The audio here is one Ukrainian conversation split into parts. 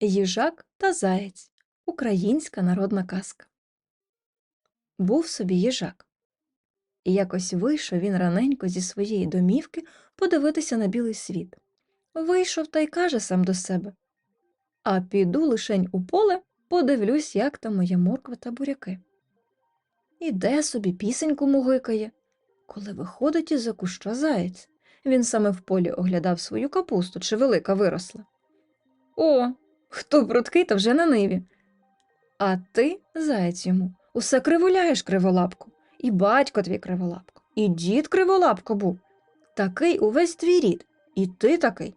Їжак та заєць. Українська народна казка. Був собі їжак. І якось вийшов він раненько зі своєї домівки подивитися на білий світ. Вийшов та й каже сам до себе А піду лишень у поле, подивлюсь, як там моя морква та буряки. Іде собі пісеньку мугикає, коли виходить із за куща заєць. Він саме в полі оглядав свою капусту, чи велика виросла. О, хто прудкий, то вже на ниві. А ти, заєць йому, усе кривуляєш криволапку, і батько твій криволапко, і дід криволапко був. Такий увесь твій рід, і ти такий.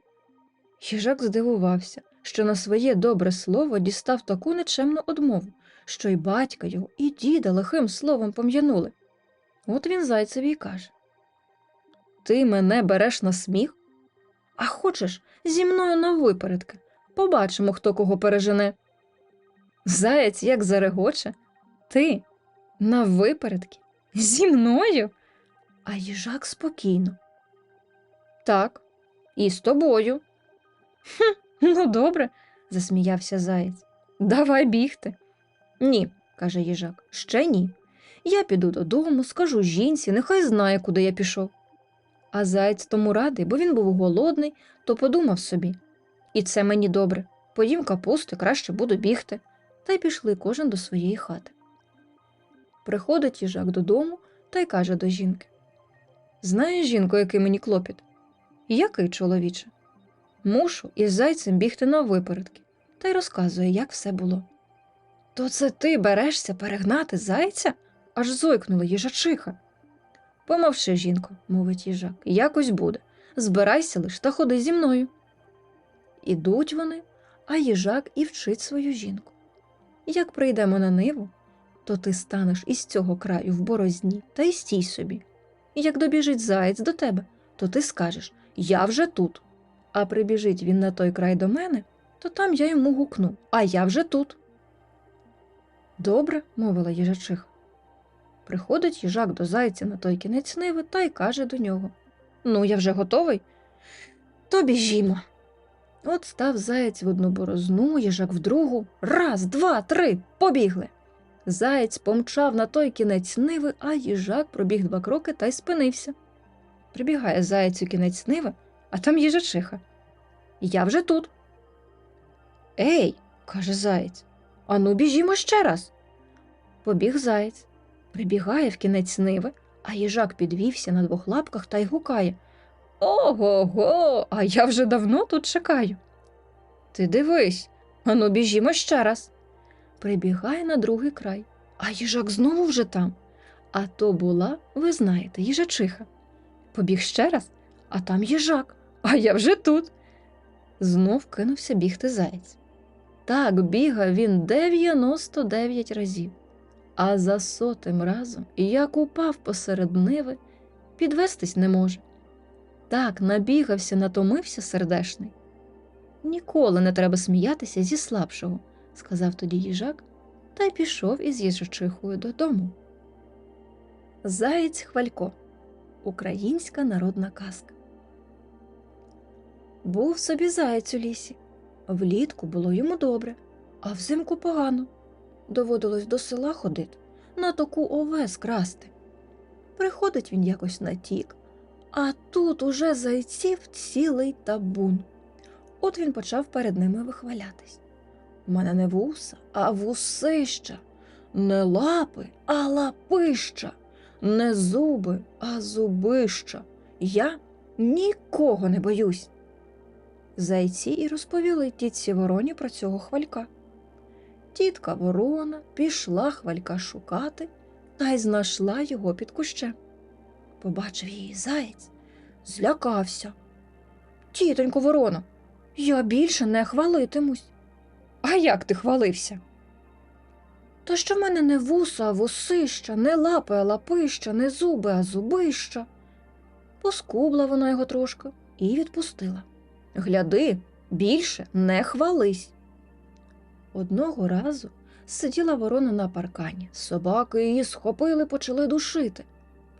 Їжак здивувався, що на своє добре слово дістав таку нечемну одмову, що й батька його, і діда лихим словом пом'янули. От він зайцеві й каже Ти мене береш на сміх? А хочеш зі мною на випередки? Побачимо, хто кого пережене. Заєць як зарегоче. Ти на випередки? Зі мною? А їжак спокійно. Так, і з тобою. Хм, ну добре, засміявся заєць. Давай бігти. Ні, каже їжак, ще ні. Я піду додому, скажу жінці, нехай знає, куди я пішов. А заєць тому радий, бо він був голодний, то подумав собі. І це мені добре. Поїм капусти, краще буду бігти. Та й пішли кожен до своєї хати. Приходить їжак додому та й каже до жінки Знаєш, жінко, який мені клопіт? Який, чоловіче? Мушу із зайцем бігти на випередки, та й розказує, як все було. То це ти берешся перегнати зайця? аж зойкнула їжачиха. Помовши, жінко, мовить їжак, якось буде. Збирайся лиш та ходи зі мною. Ідуть вони, а їжак і вчить свою жінку. Як прийдемо на ниву, то ти станеш із цього краю в борозні та й стій собі. Як добіжить заєць до тебе, то ти скажеш Я вже тут. А прибіжить він на той край до мене, то там я йому гукну, а я вже тут. Добре, мовила їжачиха. Приходить їжак до зайця на той кінець ниви та й каже до нього Ну, я вже готовий. То біжімо. От став заєць в одну борозну, їжак в другу. Раз, два, три, побігли. Заєць помчав на той кінець ниви, а їжак пробіг два кроки та й спинився. Прибігає заєць у кінець ниви, а там їжачиха. Я вже тут. Ей, каже заєць, ану біжімо ще раз. Побіг заєць, прибігає в кінець ниви, а їжак підвівся на двох лапках та й гукає Ого го, а я вже давно тут чекаю. Ти дивись, ану біжімо ще раз. Прибігає на другий край, а їжак знову вже там. А то була, ви знаєте, їжачиха. Побіг ще раз, а там їжак, а я вже тут. Знов кинувся бігти заєць. Так бігав він 99 разів, а за сотим разом, як упав посеред ниви, підвестись не може. Так набігався, натомився сердешний. Ніколи не треба сміятися зі слабшого, сказав тоді їжак, та й пішов із їжачихою додому. Заєць Хвалько Українська народна казка. Був собі заєць у лісі. Влітку було йому добре, а взимку погано. Доводилось до села ходити, на таку овес красти. Приходить він якось на тік, а тут уже зайців цілий табун. От він почав перед ними вихвалятись. У мене не вуса, а вусища, не лапи, а лапища, не зуби, а зубища. Я нікого не боюсь. Зайці і розповіли тітці вороні про цього хвалька. Тітка ворона пішла хвалька шукати та й знайшла його під кущем. Побачив її заєць, злякався. Тітонько ворона, я більше не хвалитимусь. А як ти хвалився? То що в мене не вуса, а вусища, не лапи, а лапища, не зуби, а зубища. Поскубла вона його трошки і відпустила. Гляди, більше не хвались. Одного разу сиділа ворона на паркані. Собаки її схопили, почали душити.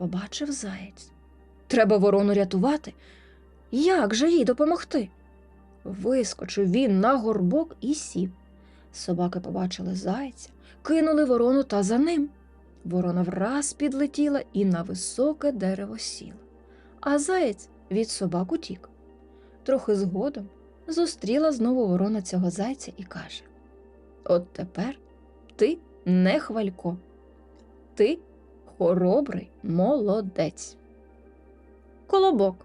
Побачив заєць. Треба ворону рятувати. Як же їй допомогти? Вискочив він на горбок і сів. Собаки побачили зайця, кинули ворону та за ним. Ворона враз підлетіла і на високе дерево сіла, а заєць від собак утік. Трохи згодом зустріла знову ворона цього зайця і каже: От тепер ти не хвалько, ти хоробрий молодець. Колобок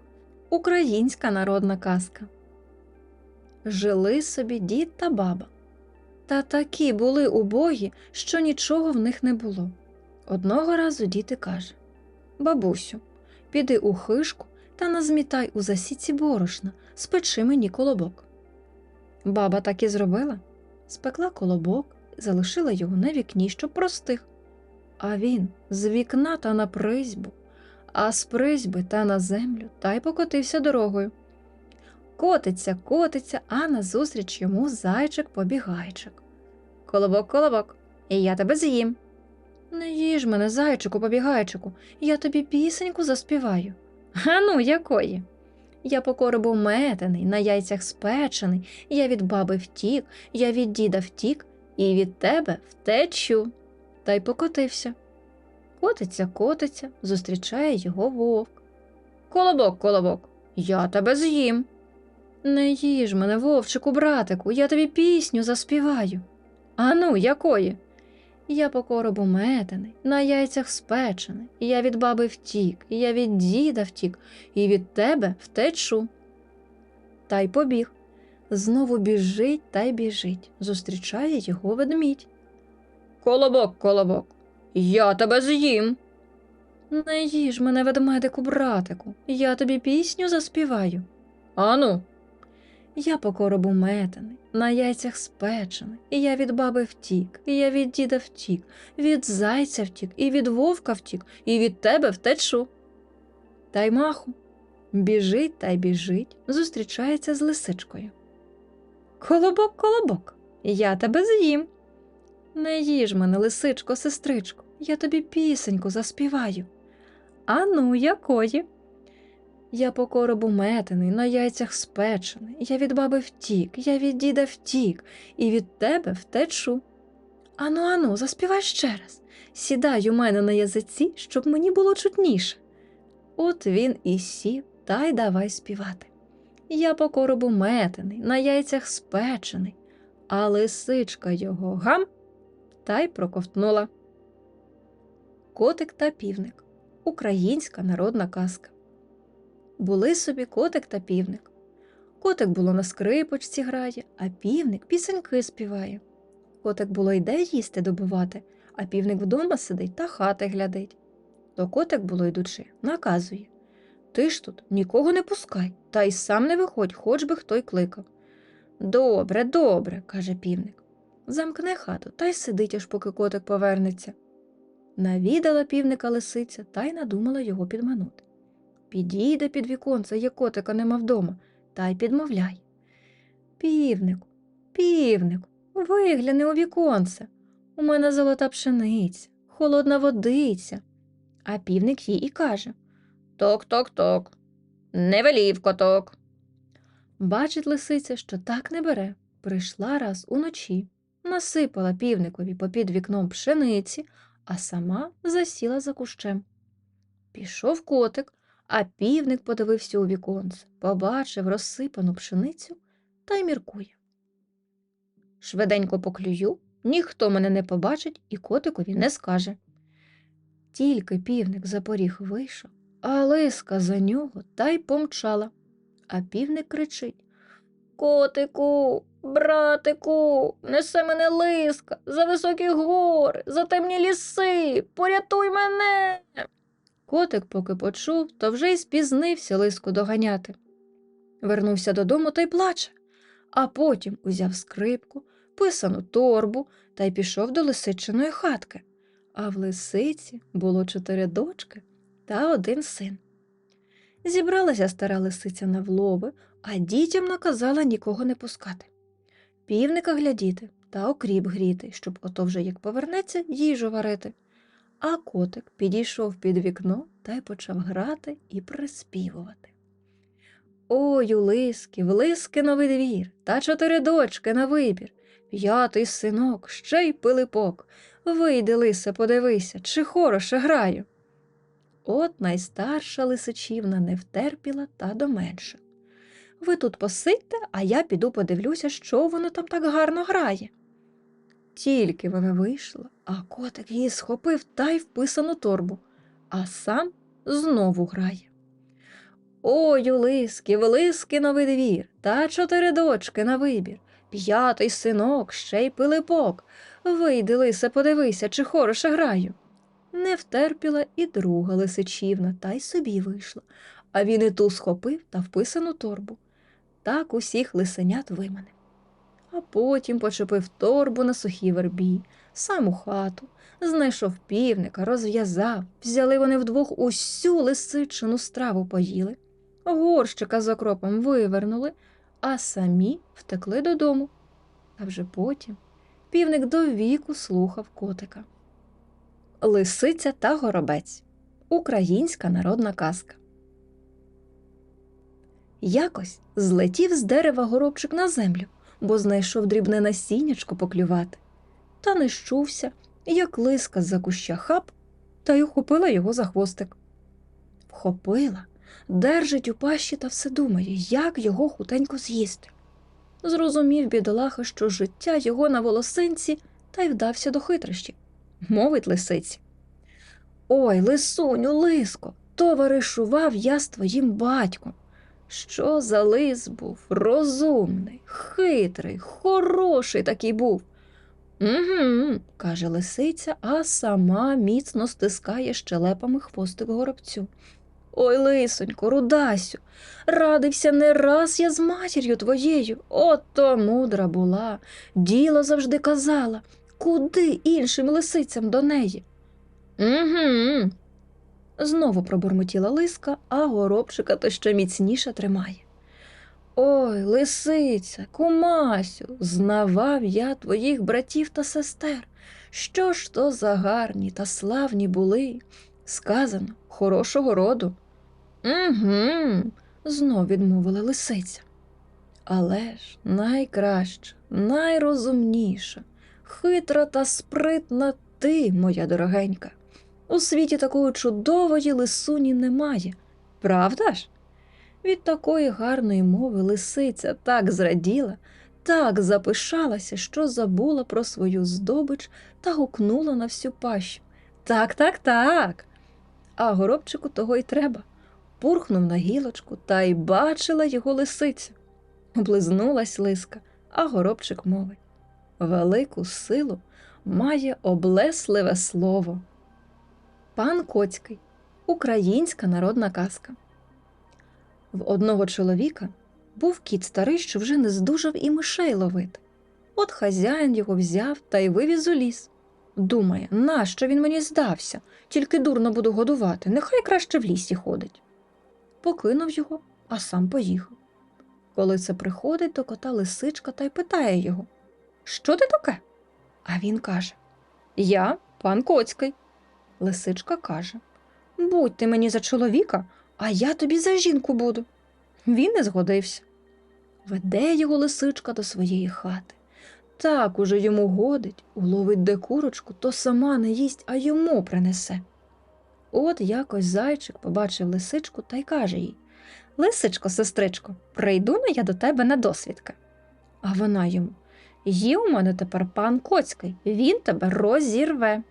українська народна казка. Жили собі дід та баба. Та такі були убогі, що нічого в них не було. Одного разу діти каже Бабусю, піди у хишку та назмітай у засіці борошна, спечи мені колобок. Баба так і зробила, спекла колобок, залишила його на вікні, щоб простих. А він з вікна та на призьбу, а з призьби та на землю та й покотився дорогою. Котиться, котиться, а назустріч йому зайчик побігайчик. Колобок, колобок, і я тебе з'їм. Не їж мене, зайчику, побігайчику, я тобі пісеньку заспіваю. А ну, якої? Я по коробу метений, на яйцях спечений, я від баби втік, я від діда втік, і від тебе втечу. Та й покотився. Котиться, котиться, зустрічає його вовк. Колобок, колобок, я тебе з'їм. Не їж мене, вовчику, братику, я тобі пісню заспіваю. А ну, якої? Я по коробу метений, на яйцях спечений, я від баби втік, я від діда втік, і від тебе втечу. Та й побіг. Знову біжить та й біжить, зустрічає його ведмідь. Колобок, колобок, я тебе з'їм. Не їж мене, ведмедику, братику, я тобі пісню заспіваю. Ану. Я по коробу метений, на яйцях спечений, і я від баби втік, і я від діда втік, від зайця втік, і від вовка втік, і від тебе втечу. Та й маху. Біжить та й біжить, зустрічається з лисичкою. Колобок, колобок, я тебе з'їм. Не їж мене, лисичко, сестричко, я тобі пісеньку заспіваю. А ну, якої? Я по коробу метений, на яйцях спечений, я від баби втік, я від діда втік, і від тебе втечу. Ану, ану, заспівай ще раз. Сідай у мене на язиці, щоб мені було чутніше. От він і сів, та й давай співати. Я по коробу метений, на яйцях спечений, а лисичка його гам та й проковтнула. Котик та півник українська народна казка. Були собі котик та півник. Котик було на скрипочці грає, а півник пісеньки співає. Котик було йде їсти добувати, а півник вдома сидить та хати глядить. То котик було йдучи, наказує Ти ж тут нікого не пускай, та й сам не виходь, хоч би хто й кликав. Добре, добре, каже півник. Замкне хату та й сидить, аж поки котик повернеться. Навідала півника лисиця та й надумала його підманути. Підійде під віконце, є котика нема вдома, та й підмовляй. Півнику, півнику, вигляни у віконце. У мене золота пшениця, холодна водиця. А півник їй і каже Ток-ток-ток, не велів коток. Бачить лисиця, що так не бере. Прийшла раз уночі, насипала півникові попід вікном пшениці, а сама засіла за кущем. Пішов котик, а півник подивився у віконце, побачив розсипану пшеницю та й міркує. Швиденько поклюю, ніхто мене не побачить і котикові не скаже. Тільки півник за поріг вийшов, а лиска за нього та й помчала. А півник кричить Котику, братику, несе мене лиска за високі гори, за темні ліси, порятуй мене. Котик, поки почув, то вже й спізнився лиску доганяти. Вернувся додому та й плаче, а потім узяв скрипку, писану торбу та й пішов до лисичиної хатки. А в лисиці було чотири дочки та один син. Зібралася стара лисиця на влови, а дітям наказала нікого не пускати. Півника глядіти та окріп гріти, щоб ото вже як повернеться, їжу варити. А котик підійшов під вікно та й почав грати і приспівувати. Ой, у лиски, в лиски новий двір, та чотири дочки на вибір, п'ятий синок, ще й пилипок. Вийди, лисе, подивися, чи хороше граю. От найстарша лисичівна не втерпіла та до менших. Ви тут посидьте, а я піду подивлюся, що воно там так гарно грає. Тільки вона вийшла, а котик її схопив та й вписану торбу, а сам знову грає. Ой, у лиски, в лиски новий двір, та чотири дочки на вибір, п'ятий синок, ще й пилипок. Вийди, лисе, подивися, чи хороше граю. Не втерпіла і друга лисичівна, та й собі вийшла, а він і ту схопив та вписану торбу. Так усіх лисенят вимане. А потім почепив торбу на сухій вербі, сам у хату, знайшов півника, розв'язав, взяли вони вдвох усю лисичину страву поїли, горщика з окропом вивернули, а самі втекли додому. А вже потім півник до віку слухав котика. Лисиця та горобець. Українська народна казка. Якось злетів з дерева горобчик на землю, бо знайшов дрібне насіннячко поклювати. Та не щувся, як лиска з-за куща хап, та й ухопила його за хвостик. Вхопила, держить у пащі та все думає, як його хутенько з'їсти. Зрозумів бідолаха, що життя його на волосинці, та й вдався до хитрощів. Мовить лисиці. Ой, лисуню, лиско, товаришував я з твоїм батьком. Що за лис був? Розумний, хитрий, хороший такий був. Угу, каже лисиця, а сама міцно стискає щелепами хвостик горобцю. Ой, лисонько, рудасю, радився не раз я з матір'ю твоєю. Ото мудра була, діло завжди казала, куди іншим лисицям до неї. Угу. Знову пробурмотіла лиска, а горобчика то ще міцніше тримає. Ой, лисиця, кумасю, знавав я твоїх братів та сестер. Що ж то за гарні та славні були? Сказано, хорошого роду. Угу, знов відмовила лисиця. Але ж найкраща, найрозумніша, хитра та спритна ти, моя дорогенька. У світі такої чудової лисуні немає, правда ж? Від такої гарної мови лисиця так зраділа, так запишалася, що забула про свою здобич та гукнула на всю пащу. Так, так, так. А горобчику того й треба. Пурхнув на гілочку та й бачила його лисиця. Облизнулась лиска, а горобчик мовить велику силу має облесливе слово. Пан Коцький Українська народна казка. В одного чоловіка був кіт старий, що вже не здужав і мишей ловити. От хазяїн його взяв та й вивіз у ліс. Думає, нащо він мені здався, тільки дурно буду годувати, нехай краще в лісі ходить. Покинув його, а сам поїхав. Коли це приходить до кота лисичка та й питає його Що ти таке? А він каже Я пан Коцький. Лисичка каже Будь ти мені за чоловіка, а я тобі за жінку буду. Він не згодився. Веде його лисичка до своєї хати. Так уже йому годить, уловить де курочку, то сама не їсть, а йому принесе. От якось зайчик побачив лисичку та й каже їй Лисичко, сестричко, прийду на я до тебе на досвідки. А вона йому Є у мене тепер пан Коцький, він тебе розірве.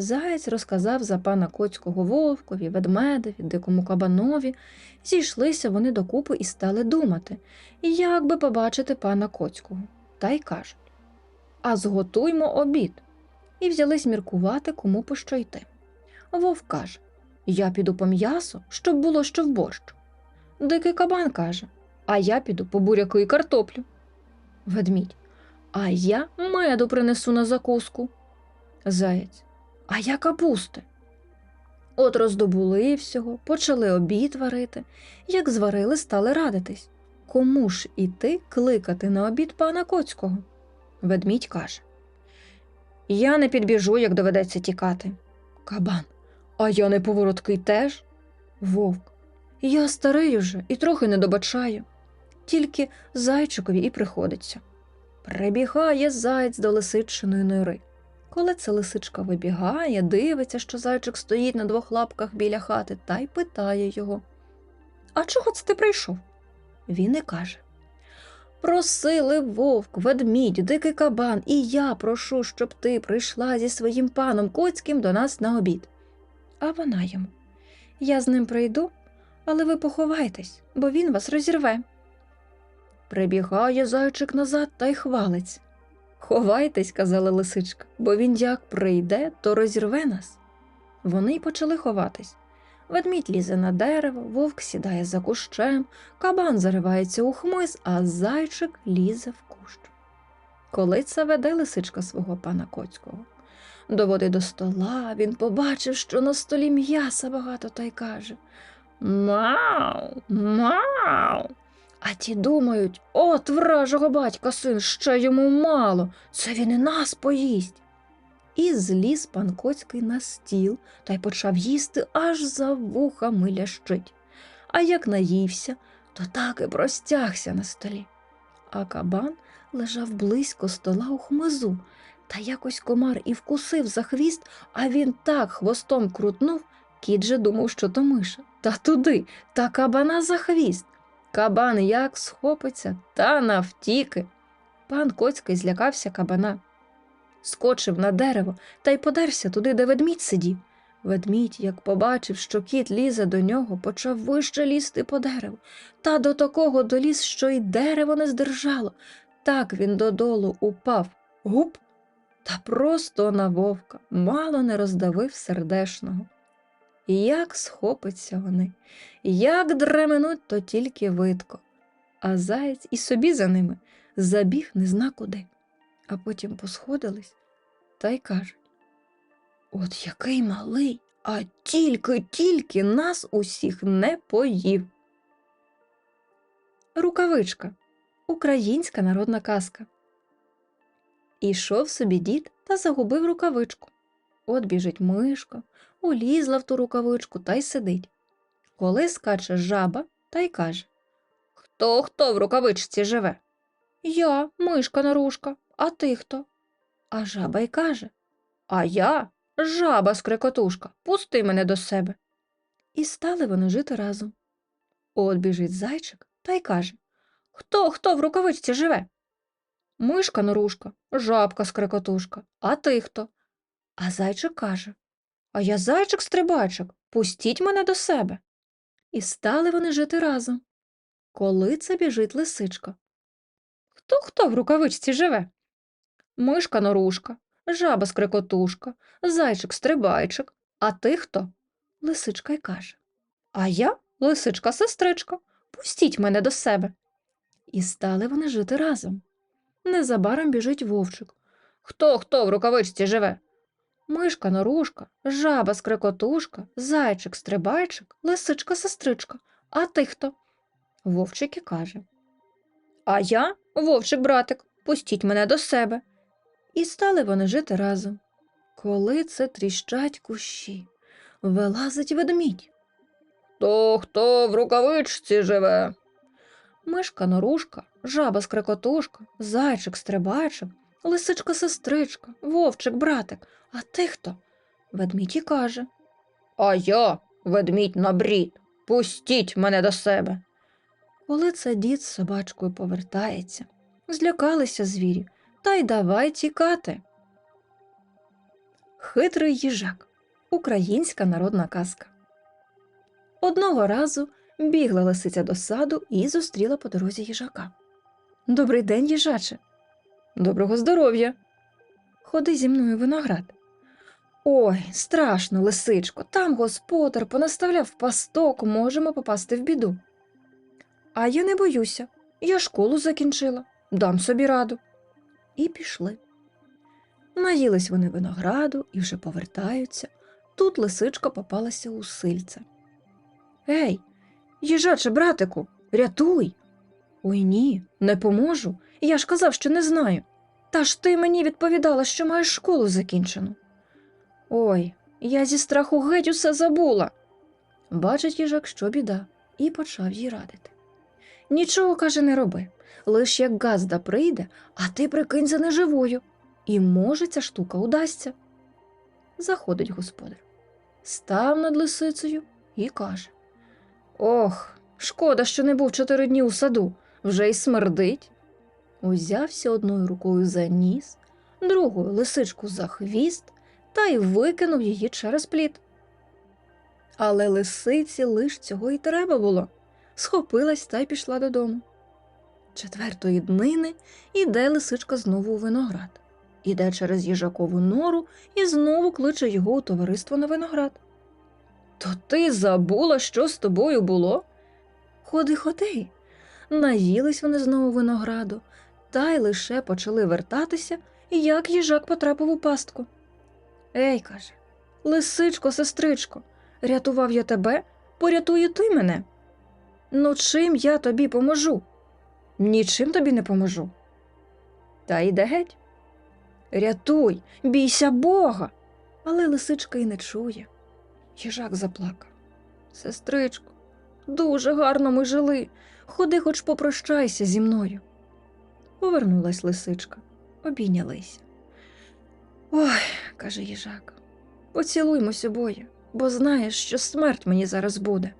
Заєць розказав за пана Коцького вовкові, ведмедеві, дикому кабанові. Зійшлися вони докупи і стали думати, як би побачити пана Коцького. Та й кажуть А зготуймо обід. І взялись міркувати, кому по що йти. Вовк каже Я піду по м'ясо, щоб було що в борщ. Дикий кабан каже А я піду по буряку і картоплю. Ведмідь. А я меду принесу на закуску. Заєць. А я капусти. От роздобули всього, почали обід варити. Як зварили, стали радитись. Кому ж іти кликати на обід пана Коцького? Ведмідь каже Я не підбіжу, як доведеться тікати. Кабан. А я не повороткий теж. Вовк. Я старий уже і трохи не добачаю. Тільки зайчикові і приходиться. Прибігає заєць до лисичиної нори. Коли це лисичка вибігає, дивиться, що зайчик стоїть на двох лапках біля хати, та й питає його А чого це ти прийшов? Він і каже Просили вовк, ведмідь, дикий кабан, і я прошу, щоб ти прийшла зі своїм паном Коцьким до нас на обід. А вона йому Я з ним прийду, але ви поховайтесь, бо він вас розірве. Прибігає зайчик назад та й хвалиться. Ховайтесь, казала лисичка, бо він як прийде, то розірве нас. Вони й почали ховатись. Ведмідь лізе на дерево, вовк сідає за кущем, кабан заривається у хмиз, а зайчик лізе в кущ. Коли це веде лисичка свого пана Коцького. До води до стола він побачив, що на столі м'яса багато, та й каже Мау, мау. А ті думають, от вражого батька син, ще йому мало, це він і нас поїсть. І зліз пан Коцький на стіл та й почав їсти аж за вухами лящить. А як наївся, то так і простягся на столі. А кабан лежав близько стола у хмизу, та якось комар і вкусив за хвіст, а він так хвостом крутнув, кіт же думав, що то миша. Та туди, та кабана за хвіст. Кабан як схопиться, та навтіки. Пан Коцький злякався кабана, скочив на дерево та й подерся туди, де ведмідь сидів. Ведмідь, як побачив, що кіт лізе до нього, почав вище лізти по дереву, та до такого доліз, що й дерево не здержало. Так він додолу упав, гуп, та просто на вовка, мало не роздавив сердешного. Як схопиться вони, як дременуть, то тільки видко. А заєць і собі за ними забіг не зна куди, а потім посходились та й кажуть От який малий, а тільки-тільки нас усіх не поїв. Рукавичка українська народна казка. Ішов собі дід та загубив рукавичку. От біжить мишка, улізла в ту рукавичку та й сидить. Коли скаче жаба та й каже Хто хто в рукавичці живе? Я, мишка нарушка, а ти хто? А жаба й каже А я жаба скрекотушка, пусти мене до себе. І стали вони жити разом. От біжить зайчик та й каже Хто хто в рукавичці живе? Мишка норушка, жабка скрекотушка, а ти хто? А зайчик каже А я зайчик стрибайчик, пустіть мене до себе. І стали вони жити разом. Коли це біжить лисичка. Хто хто в рукавичці живе? Мишка норушка, жаба скрекотушка, зайчик стрибайчик, а ти хто? Лисичка й каже А я лисичка сестричка, пустіть мене до себе. І стали вони жити разом. Незабаром біжить вовчик. Хто хто в рукавичці живе? Мишка норушка, жаба скрекотушка, зайчик стрибайчик, лисичка сестричка. А ти хто? Вовчик і каже. А я вовчик братик, пустіть мене до себе. І стали вони жити разом. Коли це тріщать кущі, вилазить ведмідь. То хто в рукавичці живе? Мишка норушка, жаба скрекотушка, зайчик стрибайчик, лисичка сестричка, вовчик братик. А ти хто? Ведмідь і каже. А я, ведмідь набрід, пустіть мене до себе. Коли це дід з собачкою повертається, злякалися звірі, та й давай тікати. Хитрий їжак. Українська народна казка. Одного разу бігла лисиця до саду і зустріла по дорозі їжака. Добрий день, їжаче. Доброго здоров'я. Ходи зі мною виноград. Ой, страшно, лисичко, там господар понаставляв пасток, можемо попасти в біду. А я не боюся, я школу закінчила, дам собі раду. І пішли. Наїлись вони винограду і вже повертаються. Тут лисичка попалася у сильце. Ей, їжаче, братику, рятуй. Ой ні, не поможу. Я ж казав, що не знаю. Та ж ти мені відповідала, що маєш школу закінчену. Ой, я зі страху геть усе забула. Бачить їжак, що біда. і почав їй радити. Нічого, каже, не роби. Лиш як газда прийде, а ти прикинь за неживою. І може ця штука удасться. Заходить господар, став над лисицею і каже: Ох, шкода, що не був чотири дні у саду, вже й смердить. Узявся одною рукою за ніс, другою лисичку за хвіст та й викинув її через плід. Але лисиці лиш цього й треба було. Схопилась та й пішла додому. Четвертої днини іде лисичка знову у виноград, іде через їжакову нору і знову кличе його у товариство на виноград. То ти забула, що з тобою було? Ходи, ходи. Наїлись вони знову винограду, та й лише почали вертатися, як їжак потрапив у пастку. Ей, каже, лисичко, сестричко, рятував я тебе, порятуй ти мене. Ну, чим я тобі поможу? Нічим тобі не поможу. Та йде геть. Рятуй, бійся Бога. Але лисичка й не чує. Їжак заплакав. Сестричко, дуже гарно ми жили. Ходи, хоч попрощайся зі мною. Повернулась лисичка, обійнялися. Ой, каже їжак, поцілуймось обоє, бо знаєш, що смерть мені зараз буде.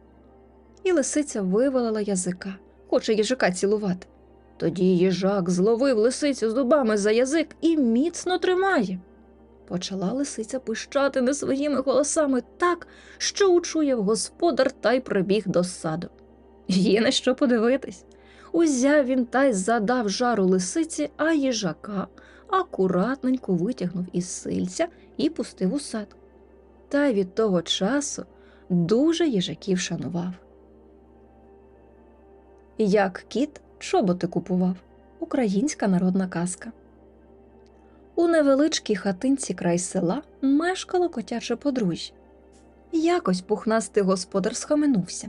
І лисиця вивалила язика, хоче їжака цілувати. Тоді їжак зловив лисицю зубами за язик і міцно тримає. Почала лисиця пищати не своїми голосами так, що учуяв господар та й прибіг до саду. Є на що подивитись. Узяв він та й задав жару лисиці, а їжака акуратненько витягнув із сильця і пустив у сад. Та й від того часу дуже їжаків шанував. Як кіт чоботи купував українська народна казка. У невеличкій хатинці край села мешкало котяче подружжя. Якось пухнастий господар схаменувся.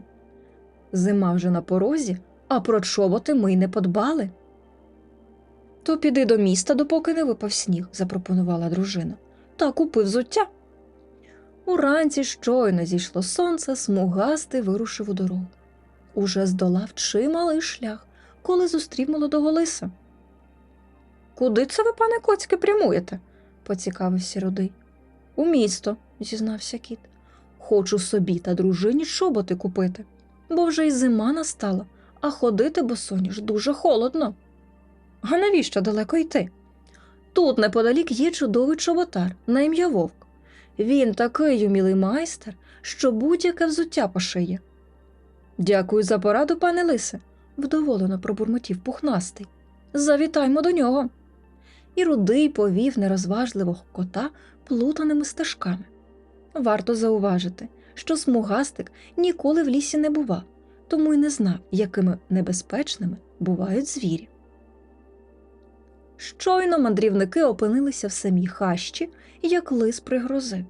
Зима вже на порозі, а про чоботи ми й не подбали. То піди до міста, допоки не випав сніг, запропонувала дружина, та купи взуття. Уранці щойно зійшло сонце, смугастий вирушив у дорогу. Уже здолав чималий шлях, коли зустрів молодого лиса. Куди це ви, пане коцьке, прямуєте? поцікавився рудий. У місто, зізнався кіт. Хочу собі та дружині чоботи купити, бо вже й зима настала, а ходити босоніж дуже холодно. А навіщо далеко йти? Тут неподалік є чудовий чоботар на ім'я Вовк. Він такий умілий майстер, що будь-яке взуття пошиє. Дякую за пораду, пане лисе, вдоволено пробурмотів пухнастий. Завітаймо до нього. І рудий повів нерозважливого кота плутаними стежками. Варто зауважити, що смугастик ніколи в лісі не бував, тому й не знав, якими небезпечними бувають звірі. Щойно мандрівники опинилися в самій хащі, як лис пригрозив.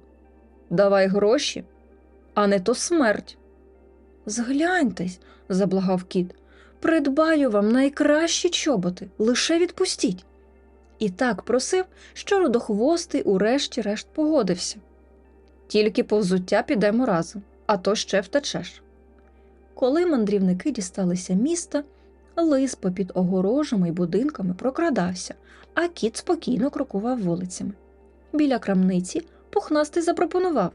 Давай гроші, а не то смерть. Згляньтесь, заблагав кіт, придбаю вам найкращі чоботи, лише відпустіть. І так просив, що рудохвостий урешті-решт погодився. Тільки по взуття підемо разом, а то ще втечеш. Коли мандрівники дісталися міста, лис попід огорожами й будинками прокрадався, а кіт спокійно крокував вулицями. Біля крамниці пухнастий запропонував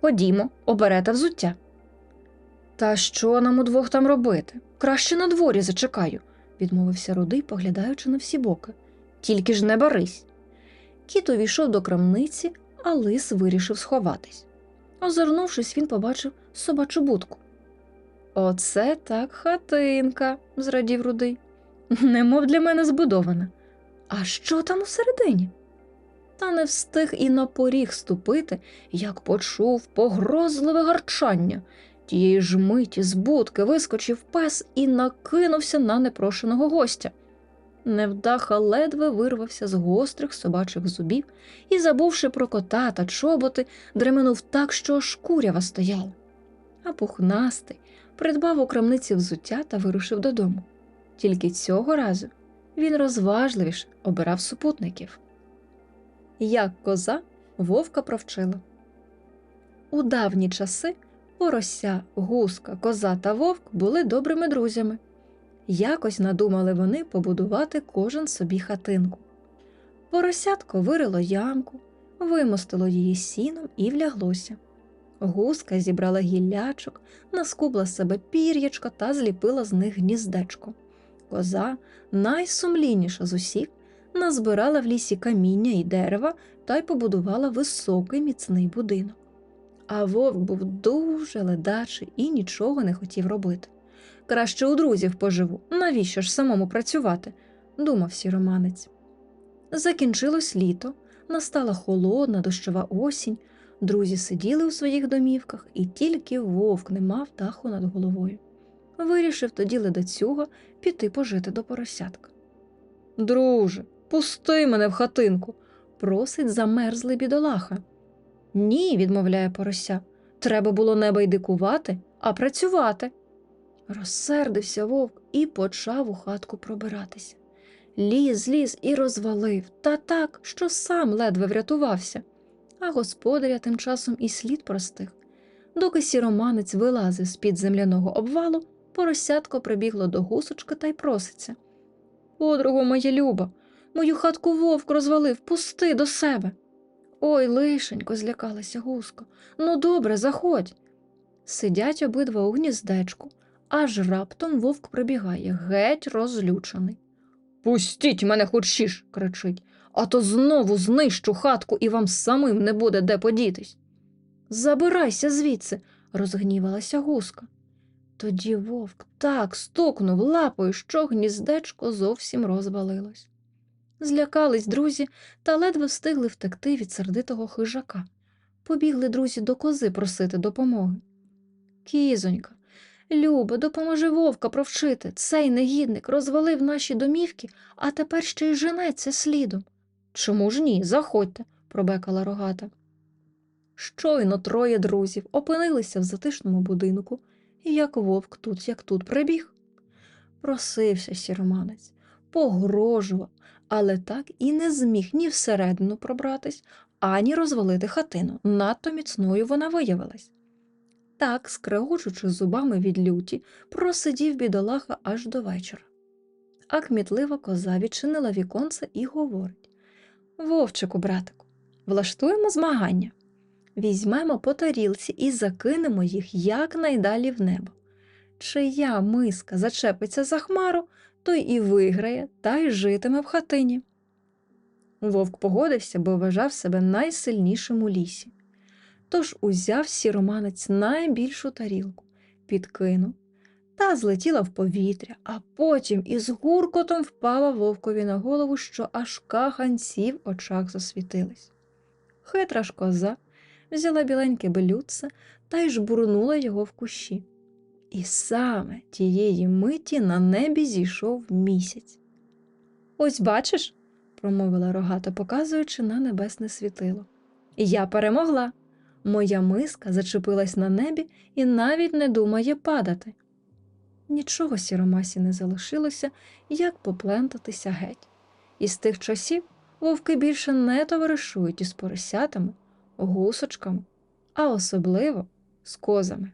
Ходімо, оберете взуття. Та що нам удвох там робити? Краще на дворі зачекаю, відмовився рудий, поглядаючи на всі боки. Тільки ж не барись. Кіт увійшов до крамниці, а лис вирішив сховатись. Озирнувшись, він побачив собачу будку. Оце так хатинка, зрадів рудий. Немов для мене збудована. А що там усередині? Та не встиг і на поріг ступити, як почув погрозливе гарчання. Тієї ж миті з будки вискочив пес і накинувся на непрошеного гостя. Невдаха ледве вирвався з гострих собачих зубів і, забувши про кота та чоботи, дременув так, що аж курява стояла. А пухнастий придбав у крамниці взуття та вирушив додому. Тільки цього разу він розважливіше обирав супутників. Як коза вовка провчила. У давні часи Порося, гуска, коза та вовк були добрими друзями. Якось надумали вони побудувати кожен собі хатинку. Поросятко вирило ямку, вимостило її сіном і вляглося. Гуска зібрала гіллячок, наскубла з себе пір'ячко та зліпила з них гніздечко. Коза, найсумлінніша з усіх, назбирала в лісі каміння і дерева та й побудувала високий міцний будинок. А вовк був дуже ледачий і нічого не хотів робити. Краще у друзів поживу, навіщо ж самому працювати? думав сіроманець. Закінчилось літо, настала холодна дощова осінь. Друзі сиділи у своїх домівках, і тільки вовк не мав даху над головою. Вирішив тоді ледацюга піти пожити до поросятка. Друже, пусти мене в хатинку, просить замерзлий бідолаха. Ні, відмовляє порося. Треба було не байдикувати, а працювати. Розсердився вовк і почав у хатку пробиратися. Ліз, ліз і розвалив, та так, що сам ледве врятувався. А господаря тим часом і слід простих. Доки сіроманець вилазив з-під земляного обвалу, поросятко прибігло до гусочка та й проситься. Подругу моя люба, мою хатку вовк розвалив, пусти до себе. Ой, лишенько, злякалася гуска. Ну, добре, заходь. Сидять обидва у гніздечку, аж раптом вовк прибігає, геть розлючений. Пустіть мене хуршіш, кричить, а то знову знищу хатку і вам самим не буде де подітись. Забирайся звідси, розгнівалася гуска. Тоді вовк так стукнув лапою, що гніздечко зовсім розвалилось. Злякались друзі та ледве встигли втекти від сердитого хижака. Побігли друзі до кози просити допомоги. Кізонька, Люба, допоможи вовка провчити. Цей негідник розвалив наші домівки, а тепер ще й женеться слідом. Чому ж ні? Заходьте, пробекала рогата. Щойно троє друзів опинилися в затишному будинку, і як вовк тут, як тут прибіг. Просився сіроманець, погрожував, але так і не зміг ні всередину пробратись, ані розвалити хатину. Надто міцною вона виявилась. Так, скрегочучи зубами від люті, просидів бідолаха аж до вечора. А кмітлива коза відчинила віконце і говорить Вовчику, братику, влаштуємо змагання. Візьмемо по тарілці і закинемо їх якнайдалі в небо. Чия миска зачепиться за хмару, той і виграє та й житиме в хатині. Вовк погодився, бо вважав себе найсильнішим у лісі. Тож узяв сіроманець найбільшу тарілку, підкинув та злетіла в повітря, а потім із гуркотом впала вовкові на голову, що аж каханці в очах засвітились. Хитра ж коза взяла біленьке белюдце та й жбурнула його в кущі. І саме тієї миті на небі зійшов місяць. Ось бачиш, промовила рогата, показуючи на небесне світило. Я перемогла. Моя миска зачепилась на небі і навіть не думає падати. Нічого сіромасі не залишилося, як поплентатися геть. І з тих часів вовки більше не товаришують із поросятами, гусочками, а особливо з козами.